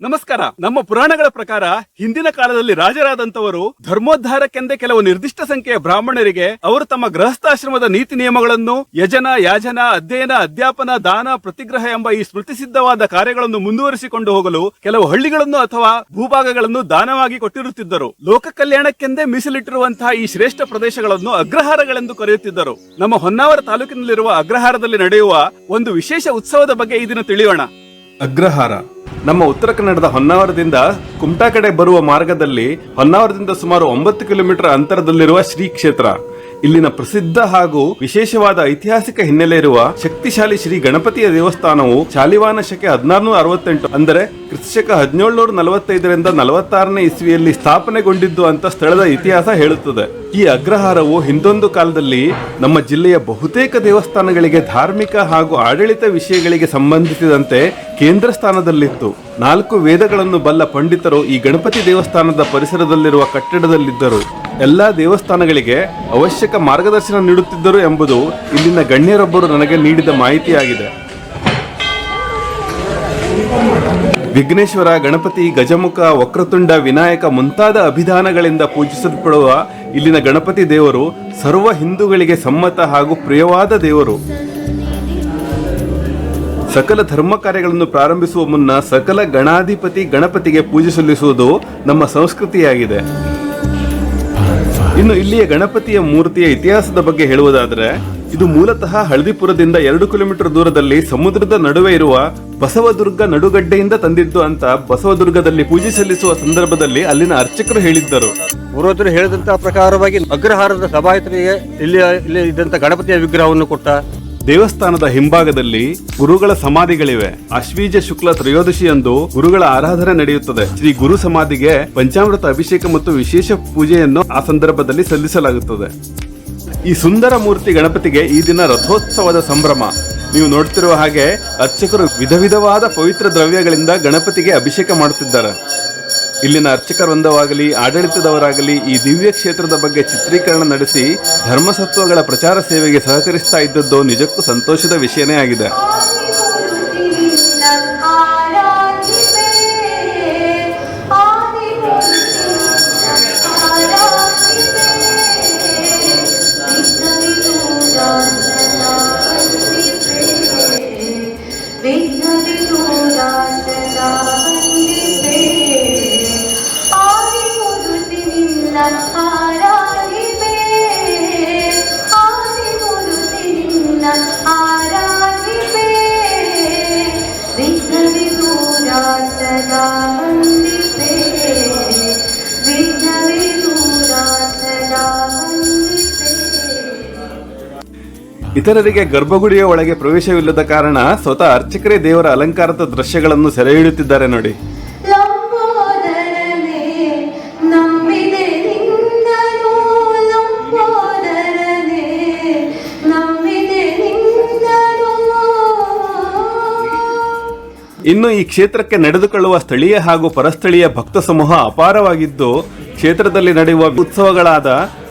ನಮಸ್ಕಾರ. ನಮ್ಮ ಪುರಾಣಗಳ ಪ್ರಕಾರ ಹಿಂದಿನ ಕಾಲದಲ್ಲಿ ರಾಜರಾದಂತವರು ಧರ್ಮೋದ್ಧಾರಕ್ಕೆಂದೇ ಕೆಲವು ನಿರ್ದಿಷ್ಟ ಸಂಖ್ಯೆಯ ಬ್ರಾಹ್ಮಣರಿಗೆ ಅವರು ತಮ್ಮ ಗೃಹಸ್ಥಾಶ್ರಮದ ನೀತಿ ನಿಯಮಗಳನ್ನು ಯಜನ, ಯಾಜನ, ಅಧ್ಯಯನ, ಅಧ್ಯಾಪನ, ದಾನ, ಪ್ರತಿಗ್ರಹ ಎಂಬ ಈ ಸ್ಮೃತಿಸಿದ್ಧವಾದ ಕಾರ್ಯಗಳನ್ನು ಮುಂದುವರಿಸಿಕೊಂಡು ಹೋಗಲು ಕೆಲವು ಹಳ್ಳಿಗಳನ್ನು ಅಥವಾ ಭೂಭಾಗಗಳನ್ನು ದಾನವಾಗಿ ಕೊಟ್ಟಿರುತ್ತಿದ್ದರು. ಲೋಕ ಕಲ್ಯಾಣಕ್ಕೆಂದೇ ಮೀಸಲಿಟ್ಟಿರುವಂತಹ ಈ ಶ್ರೇಷ್ಠ ಪ್ರದೇಶಗಳನ್ನು ಅಗ್ರಹಾರಗಳೆಂದು ಕರೆಯುತ್ತಿದ್ದರು. ನಮ್ಮ ಹೊನ್ನಾವರ ತಾಲೂಕಿನಲ್ಲಿರುವ ಅಗ್ರಹಾರದಲ್ಲಿ ನಡೆಯುವ ಒಂದು ವಿಶೇಷ ಉತ್ಸವದ ಬಗ್ಗೆ ಈ ತಿಳಿಯೋಣ. ಅಗ್ರಹಾರ. ನಮ್ಮ ಉತ್ತರ ಕನ್ನಡದ ಹೊನ್ನಾವರದಿಂದ ಕುಮಟಾ ಕಡೆ ಬರುವ ಮಾರ್ಗದಲ್ಲಿ ಹೊನ್ನಾವರದಿಂದ ಸುಮಾರು ಒಂಬತ್ತು ಕಿಲೋಮೀಟರ್ ಅಂತರದಲ್ಲಿರುವ ಶ್ರೀ ಕ್ಷೇತ್ರ ಇಲ್ಲಿನ ಪ್ರಸಿದ್ಧ ಹಾಗೂ ವಿಶೇಷವಾದ ಐತಿಹಾಸಿಕ ಹಿನ್ನೆಲೆ ಇರುವ ಶಕ್ತಿಶಾಲಿ ಶ್ರೀ ಗಣಪತಿಯ ದೇವಸ್ಥಾನವು ಶಾಲಿವಾನ ಶಕೆ ಹದಿನಾರುನೂರ ಅರವತ್ತೆಂಟು ಅಂದರೆ ಕ್ರಿಸ್ತಶಕ ಹದಿನೇಳುನೂರ ನಲವತ್ತೈದರಿಂದ ನಲವತ್ತಾರನೇ ಇಸ್ವಿಯಲ್ಲಿ ಸ್ಥಾಪನೆಗೊಂಡಿದ್ದು ಅಂತ ಸ್ಥಳದ ಇತಿಹಾಸ ಹೇಳುತ್ತದೆ. ಈ ಅಗ್ರಹಾರವು ಹಿಂದೊಂದು ಕಾಲದಲ್ಲಿ ನಮ್ಮ ಜಿಲ್ಲೆಯ ಬಹುತೇಕ ದೇವಸ್ಥಾನಗಳಿಗೆ ಧಾರ್ಮಿಕ ಹಾಗೂ ಆಡಳಿತ ವಿಷಯಗಳಿಗೆ ಸಂಬಂಧಿಸಿದಂತೆ ಕೇಂದ್ರ ಸ್ಥಾನದಲ್ಲಿತ್ತು. ನಾಲ್ಕು ವೇದಗಳನ್ನು ಬಲ್ಲ ಪಂಡಿತರು ಈ ಗಣಪತಿ ದೇವಸ್ಥಾನದ ಪರಿಸರದಲ್ಲಿರುವ ಕಟ್ಟಡದಲ್ಲಿದ್ದರು. ಎಲ್ಲ ದೇವಸ್ಥಾನಗಳಿಗೆ ಅವಶ್ಯಕ ಮಾರ್ಗದರ್ಶನ ನೀಡುತ್ತಿದ್ದರು ಎಂಬುದು ಇಲ್ಲಿನ ಗಣ್ಯರೊಬ್ಬರು ನನಗೆ ನೀಡಿದ ಮಾಹಿತಿಯಾಗಿದೆ. ವಿಘ್ನೇಶ್ವರ, ಗಣಪತಿ, ಗಜಮುಖ, ವಕ್ರತುಂಡ, ವಿನಾಯಕ ಮುಂತಾದ ಅಭಿಧಾನಗಳಿಂದ ಪೂಜಿಸಲ್ಪಡುವ ಇಲ್ಲಿನ ಗಣಪತಿ ದೇವರು ಸರ್ವ ಹಿಂದೂಗಳಿಗೆ ಸಮ್ಮತ ಹಾಗೂ ಪ್ರಿಯವಾದ ದೇವರು. ಸಕಲ ಧರ್ಮ ಕಾರ್ಯಗಳನ್ನು ಪ್ರಾರಂಭಿಸುವ ಮುನ್ನ ಸಕಲ ಗಣಾಧಿಪತಿ ಗಣಪತಿಗೆ ಪೂಜೆ ಸಲ್ಲಿಸುವುದು ನಮ್ಮ ಸಂಸ್ಕೃತಿಯಾಗಿದೆ. ಇನ್ನು ಇಲ್ಲಿಯ ಗಣಪತಿಯ ಮೂರ್ತಿಯ ಇತಿಹಾಸದ ಬಗ್ಗೆ ಹೇಳುವುದಾದರೆ ಇದು ಮೂಲತಃ ಹಳದಿಪುರದಿಂದ ಎರಡು ಕಿಲೋಮೀಟರ್ ದೂರದಲ್ಲಿ ಸಮುದ್ರದ ನಡುವೆ ಇರುವ ಬಸವದುರ್ಗ ನಡುಗಡ್ಡೆಯಿಂದ ತಂದಿದ್ದು ಅಂತ ಬಸವದುರ್ಗದಲ್ಲಿ ಪೂಜೆ ಸಲ್ಲಿಸುವ ಸಂದರ್ಭದಲ್ಲಿ ಅಲ್ಲಿನ ಅರ್ಚಕರು ಹೇಳಿದ್ದರು. ಪೂರ್ವಜರು ಹೇಳಿದಂತಹ ಪ್ರಕಾರವಾಗಿ ಅಗ್ರಹಾರದ ಸಭಾಯತರಿಗೆ ಇಲ್ಲಿ ಇಲ್ಲಿ ಇದ್ದಂತ ಗಣಪತಿಯ ವಿಗ್ರಹವನ್ನು ಕೊಟ್ಟ ದೇವಸ್ಥಾನದ ಹಿಂಭಾಗದಲ್ಲಿ ಗುರುಗಳ ಸಮಾಧಿಗಳಿವೆ. ಅಶ್ವೀಜ ಶುಕ್ಲ ತ್ರಯೋದಶಿಯಂದು ಗುರುಗಳ ಆರಾಧನೆ ನಡೆಯುತ್ತದೆ. ಶ್ರೀ ಗುರು ಸಮಾಧಿಗೆ ಪಂಚಾಮೃತ ಅಭಿಷೇಕ ಮತ್ತು ವಿಶೇಷ ಪೂಜೆಯನ್ನು ಆ ಸಂದರ್ಭದಲ್ಲಿ ಸಲ್ಲಿಸಲಾಗುತ್ತದೆ. ಈ ಸುಂದರ ಮೂರ್ತಿ ಗಣಪತಿಗೆ ಈ ದಿನ ರಥೋತ್ಸವದ ಸಂಭ್ರಮ. ನೀವು ನೋಡ್ತಿರುವ ಹಾಗೆ ಅರ್ಚಕರು ವಿಧ ವಿಧವಾದ ಪವಿತ್ರ ದ್ರವ್ಯಗಳಿಂದ ಗಣಪತಿಗೆ ಅಭಿಷೇಕ ಮಾಡುತ್ತಿದ್ದಾರೆ. ಇಲ್ಲಿನ ಅರ್ಚಕ ವೃಂದವಾಗಲಿ ಆಡಳಿತದವರಾಗಲಿ ಈ ದಿವ್ಯ ಕ್ಷೇತ್ರದ ಬಗ್ಗೆ ಚಿತ್ರೀಕರಣ ನಡೆಸಿ ಧರ್ಮಸತ್ವಗಳ ಪ್ರಚಾರ ಸೇವೆಗೆ ಸಹಕರಿಸ್ತಾ ಇದ್ದದ್ದು ನಿಜಕ್ಕೂ ಸಂತೋಷದ ವಿಷಯನೇ ಆಗಿದೆ. ಇತರರಿಗೆ ಗರ್ಭಗುಡಿಯ ಒಳಗೆ ಪ್ರವೇಶವಿಲ್ಲದ ಕಾರಣ ಸ್ವತಃ ಅರ್ಚಕರೇ ದೇವರ ಅಲಂಕಾರದ ದೃಶ್ಯಗಳನ್ನು ಸೆರೆ ಹಿಡಿಯುತ್ತಿದ್ದಾರೆ ನೋಡಿ. ಇನ್ನು ಈ ಕ್ಷೇತ್ರಕ್ಕೆ ನಡೆದುಕೊಳ್ಳುವ ಸ್ಥಳೀಯ ಹಾಗೂ ಪರಸ್ಥಳೀಯ ಭಕ್ತ ಸಮೂಹ ಅಪಾರವಾಗಿದ್ದು, ಕ್ಷೇತ್ರದಲ್ಲಿ ನಡೆಯುವ ಉತ್ಸವಗಳಾದ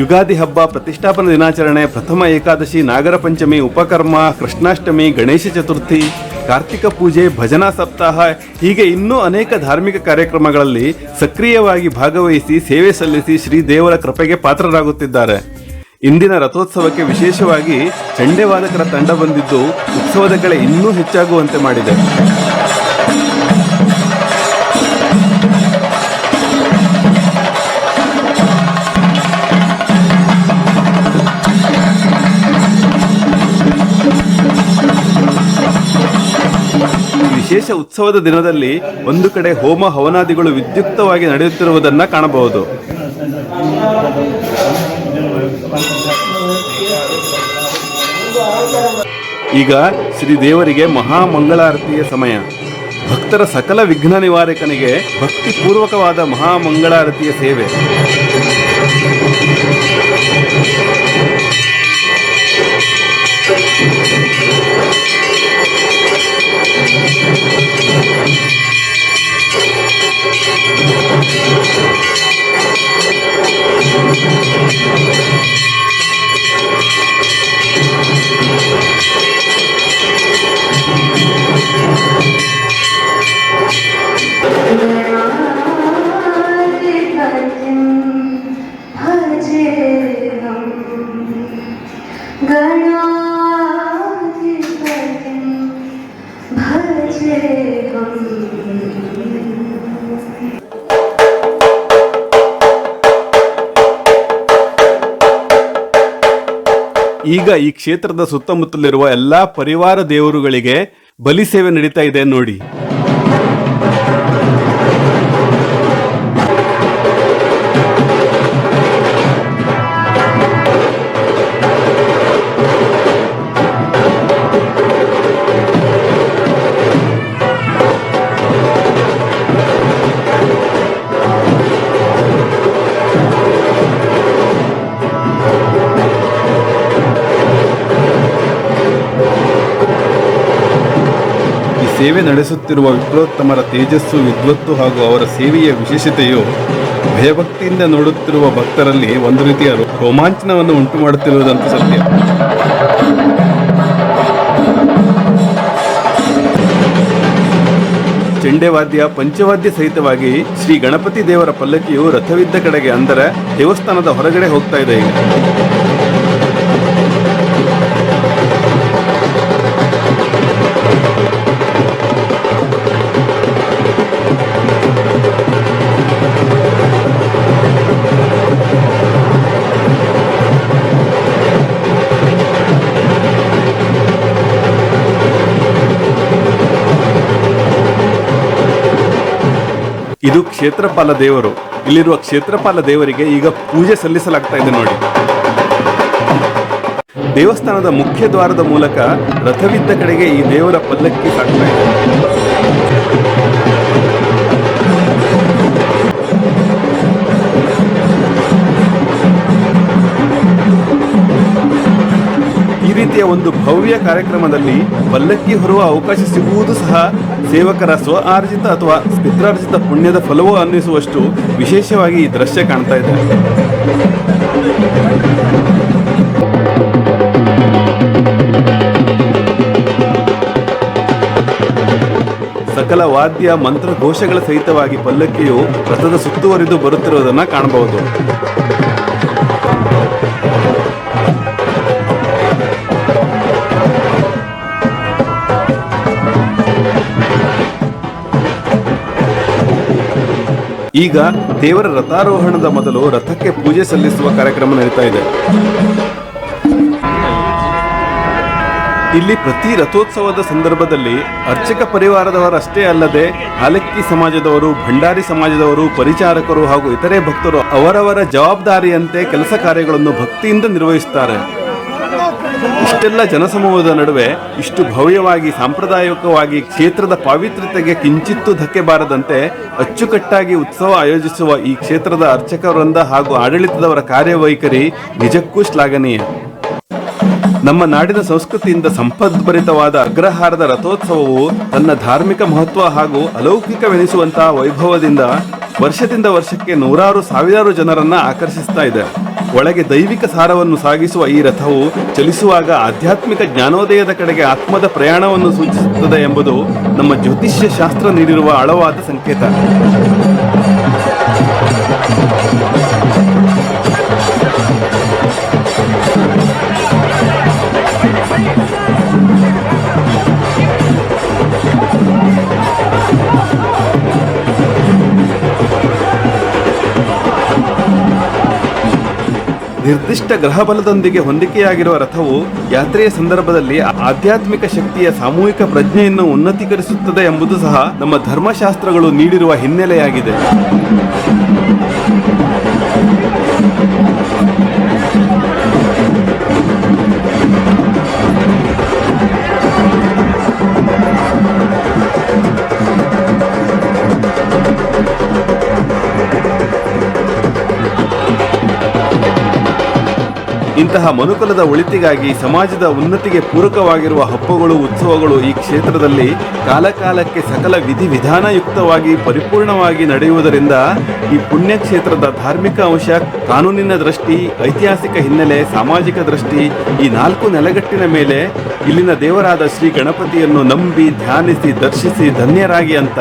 ಯುಗಾದಿ ಹಬ್ಬ, ಪ್ರತಿಷ್ಠಾಪನಾ ದಿನಾಚರಣೆ, ಪ್ರಥಮ ಏಕಾದಶಿ, ನಾಗರ ಪಂಚಮಿ, ಉಪಕರ್ಮ, ಕೃಷ್ಣಾಷ್ಟಮಿ, ಗಣೇಶ ಚತುರ್ಥಿ, ಕಾರ್ತಿಕ ಪೂಜೆ, ಭಜನಾ ಸಪ್ತಾಹ ಹೀಗೆ ಇನ್ನೂ ಅನೇಕ ಧಾರ್ಮಿಕ ಕಾರ್ಯಕ್ರಮಗಳಲ್ಲಿ ಸಕ್ರಿಯವಾಗಿ ಭಾಗವಹಿಸಿ, ಸೇವೆ ಸಲ್ಲಿಸಿ ಶ್ರೀ ದೇವರ ಕೃಪೆಗೆ ಪಾತ್ರರಾಗುತ್ತಿದ್ದಾರೆ. ಇಂದಿನ ರಥೋತ್ಸವಕ್ಕೆ ವಿಶೇಷವಾಗಿ ಚಂಡೆವಾದಕರ ತಂಡ ಬಂದಿದ್ದು, ಉತ್ಸವದ ಕಡೆ ಇನ್ನೂ ಹೆಚ್ಚಾಗುವಂತೆ ಮಾಡಿದೆ. ವಿಶೇಷ ಉತ್ಸವದ ದಿನದಲ್ಲಿ ಒಂದು ಕಡೆ ಹೋಮ ಹವನಾದಿಗಳು ವಿದ್ಯುಕ್ತವಾಗಿ ನಡೆಯುತ್ತಿರುವುದನ್ನು ಕಾಣಬಹುದು. ಈಗ ಶ್ರೀ ದೇವರಿಗೆ ಮಹಾಮಂಗಳಾರತಿಯ ಸಮಯ. ಭಕ್ತರ ಸಕಲ ವಿಘ್ನ ನಿವಾರಕನಿಗೆ ಭಕ್ತಿಪೂರ್ವಕವಾದ ಮಹಾಮಂಗಳಾರತಿಯ ಸೇವೆ. ಈಗ ಈ ಕ್ಷೇತ್ರದ ಸುತ್ತಮುತ್ತಲಿರುವ ಎಲ್ಲಾ ಪರಿವಾರ ದೇವರುಗಳಿಗೆ ಬಲಿ ಸೇವೆ ನಡೀತಾ ಇದೆ ನೋಡಿ. ಸೇವೆ ನಡೆಸುತ್ತಿರುವ ವಿಪ್ರೋತ್ತಮರ ತೇಜಸ್ಸು, ವಿದ್ವತ್ತು ಹಾಗೂ ಅವರ ಸೇವೆಯ ವಿಶೇಷತೆಯು ಭಯಭಕ್ತಿಯಿಂದ ನೋಡುತ್ತಿರುವ ಭಕ್ತರಲ್ಲಿ ಒಂದು ರೀತಿಯ ರೋಮಾಂಚನವನ್ನು ಉಂಟು ಮಾಡುತ್ತಿರುವುದಂತೂ ಸತ್ಯ. ಚಂಡೆವಾದ್ಯ, ಪಂಚವಾದ್ಯ ಸಹಿತವಾಗಿ ಶ್ರೀ ಗಣಪತಿ ದೇವರ ಪಲ್ಲಕ್ಕಿಯು ರಥವಿದ್ದ ಕಡೆಗೆ ಅಂದರೆ ದೇವಸ್ಥಾನದ ಹೊರಗಡೆ ಹೋಗ್ತಾ ಇದೆ ಈಗ. ಇದು ಕ್ಷೇತ್ರಪಾಲ ದೇವರು. ಇಲ್ಲಿರುವ ಕ್ಷೇತ್ರಪಾಲ ದೇವರಿಗೆ ಈಗ ಪೂಜೆ ಸಲ್ಲಿಸಲಾಗ್ತಾ ಇದೆ ನೋಡಿ. ದೇವಸ್ಥಾನದ ಮುಖ್ಯ ದ್ವಾರದ ಮೂಲಕ ರಥವಿದ್ದ ಕಡೆಗೆ ಈ ದೇವರ ಪಲ್ಲಕ್ಕಿ ಸಾಗ್ತಾ ಇದೆ. ಈ ರೀತಿಯ ಒಂದು ಭವ್ಯ ಕಾರ್ಯಕ್ರಮದಲ್ಲಿ ಪಲ್ಲಕ್ಕಿ ಹೊರುವ ಅವಕಾಶ ಸಿಗುವುದು ಸಹ ಸೇವಕರ ಸ್ವ ಆರ್ಜಿತ ಅಥವಾ ಪಿತ್ರಾರ್ಜಿತ ಪುಣ್ಯದ ಫಲವೂ ಅನ್ನಿಸುವಷ್ಟು ವಿಶೇಷವಾಗಿ ಈ ದೃಶ್ಯ ಕಾಣ್ತಾ ಇದೆ. ಸಕಲ ವಾದ್ಯ ಮಂತ್ರ ಘೋಷಗಳ ಸಹಿತವಾಗಿ ಪಲ್ಲಕ್ಕಿಯು ರಥದ ಸುತ್ತುವರಿದು ಬರುತ್ತಿರುವುದನ್ನು ಕಾಣಬಹುದು. ಈಗ ದೇವರ ರಥಾರೋಹಣದ ಮೊದಲು ರಥಕ್ಕೆ ಪೂಜೆ ಸಲ್ಲಿಸುವ ಕಾರ್ಯಕ್ರಮ ನಡೀತಾ ಇದೆ. ಇಲ್ಲಿ ಪ್ರತಿ ರಥೋತ್ಸವದ ಸಂದರ್ಭದಲ್ಲಿ ಅರ್ಚಕ ಪರಿವಾರದವರಷ್ಟೇ ಅಲ್ಲದೆ ಹಾಲಕ್ಕಿ ಸಮಾಜದವರು, ಭಂಡಾರಿ ಸಮಾಜದವರು, ಪರಿಚಾರಕರು ಹಾಗೂ ಇತರೆ ಭಕ್ತರು ಅವರವರ ಜವಾಬ್ದಾರಿಯಂತೆ ಕೆಲಸ ಕಾರ್ಯಗಳನ್ನು ಭಕ್ತಿಯಿಂದ ನಿರ್ವಹಿಸುತ್ತಾರೆ. ಇಷ್ಟೆಲ್ಲ ಜನಸಮೂಹದ ನಡುವೆ ಇಷ್ಟು ಭವ್ಯವಾಗಿ, ಸಾಂಪ್ರದಾಯಿಕವಾಗಿ, ಕ್ಷೇತ್ರದ ಪಾವಿತ್ರ್ಯತೆಗೆ ಕಿಂಚಿತ್ತೂ ಧಕ್ಕೆ ಬಾರದಂತೆ ಅಚ್ಚುಕಟ್ಟಾಗಿ ಉತ್ಸವ ಆಯೋಜಿಸುವ ಈ ಕ್ಷೇತ್ರದ ಅರ್ಚಕ ವೃಂದ ಹಾಗೂ ಆಡಳಿತದವರ ಕಾರ್ಯವೈಖರಿ ನಿಜಕ್ಕೂ ಶ್ಲಾಘನೀಯ. ನಮ್ಮ ನಾಡಿನ ಸಂಸ್ಕೃತಿಯಿಂದ ಸಂಪದ್ಭರಿತವಾದ ಅಗ್ರಹಾರದ ರಥೋತ್ಸವವು ತನ್ನ ಧಾರ್ಮಿಕ ಮಹತ್ವ ಹಾಗೂ ಅಲೌಕಿಕವೆನಿಸುವಂತಹ ವೈಭವದಿಂದ ವರ್ಷದಿಂದ ವರ್ಷಕ್ಕೆ ನೂರಾರು ಸಾವಿರಾರು ಜನರನ್ನ ಆಕರ್ಷಿಸ್ತಾ ಇದೆ. ಒಳಗೆ ದೈವಿಕ ಸಾರವನ್ನು ಸಾಗಿಸುವ ಈ ರಥವು ಚಲಿಸುವಾಗ ಆಧ್ಯಾತ್ಮಿಕ ಜ್ಞಾನೋದಯದ ಕಡೆಗೆ ಆತ್ಮದ ಪ್ರಯಾಣವನ್ನು ಸೂಚಿಸುತ್ತದೆ ಎಂಬುದು ನಮ್ಮ ಜ್ಯೋತಿಷ್ಯ ಶಾಸ್ತ್ರ ನೀಡಿರುವ ಆಳವಾದ ಸಂಕೇತ. ನಿರ್ದಿಷ್ಟ ಗ್ರಹಬಲದೊಂದಿಗೆ ಹೊಂದಿಕೆಯಾಗಿರುವ ರಥವು ಯಾತ್ರೆಯ ಸಂದರ್ಭದಲ್ಲಿ ಆಧ್ಯಾತ್ಮಿಕ ಶಕ್ತಿಯ ಸಾಮೂಹಿಕ ಪ್ರಜ್ಞೆಯನ್ನು ಉನ್ನತೀಕರಿಸುತ್ತದೆ ಎಂಬುದು ಸಹ ನಮ್ಮ ಧರ್ಮಶಾಸ್ತ್ರಗಳು ನೀಡಿರುವ ಹಿನ್ನೆಲೆಯಾಗಿದೆ. ಇಂತಹ ಮನುಕುಲದ ಒಳಿತಿಗಾಗಿ ಸಮಾಜದ ಉನ್ನತಿಗೆ ಪೂರಕವಾಗಿರುವ ಹಬ್ಬಗಳು, ಉತ್ಸವಗಳು ಈ ಕ್ಷೇತ್ರದಲ್ಲಿ ಕಾಲಕಾಲಕ್ಕೆ ಸಕಲ ವಿಧಿವಿಧಾನಯುಕ್ತವಾಗಿ ಪರಿಪೂರ್ಣವಾಗಿ ನಡೆಯುವುದರಿಂದ ಈ ಪುಣ್ಯಕ್ಷೇತ್ರದ ಧಾರ್ಮಿಕ ಅಂಶ, ಕಾನೂನಿನ ದೃಷ್ಟಿ, ಐತಿಹಾಸಿಕ ಹಿನ್ನೆಲೆ, ಸಾಮಾಜಿಕ ದೃಷ್ಟಿ ಈ ನಾಲ್ಕು ನೆಲೆಗಟ್ಟಿನ ಮೇಲೆ ಇಲ್ಲಿನ ದೇವರಾದ ಶ್ರೀ ಗಣಪತಿಯನ್ನು ನಂಬಿ, ಧ್ಯಾನಿಸಿ, ದರ್ಶಿಸಿ ಧನ್ಯರಾಗಿ ಅಂತ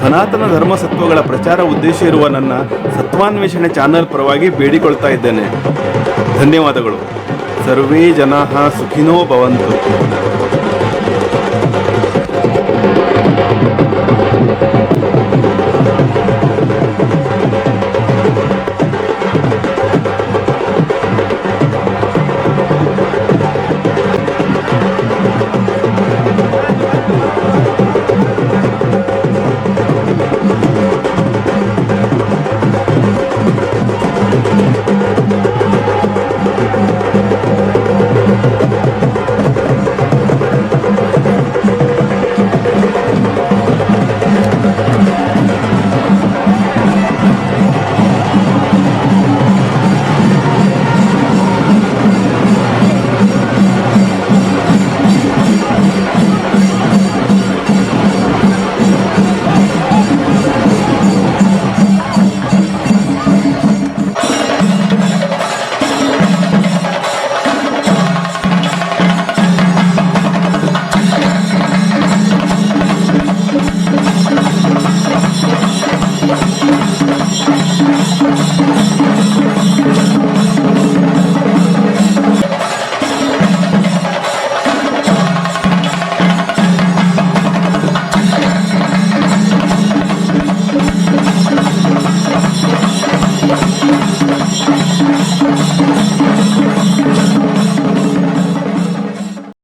ಸನಾತನ ಧರ್ಮ ಸತ್ವಗಳ ಪ್ರಚಾರ ಉದ್ದೇಶ ಇರುವ ನನ್ನ ಸತ್ವಾನ್ವೇಷಣೆ ಚಾನೆಲ್ ಪರವಾಗಿ ಬೇಡಿಕೊಳ್ತಾ ಇದ್ದೇನೆ. ಧನ್ಯವಾದಗಳು. ಸರ್ವೇ ಜನಾ ಸುಖಿನೋ ಭವಂತು. スイッチ!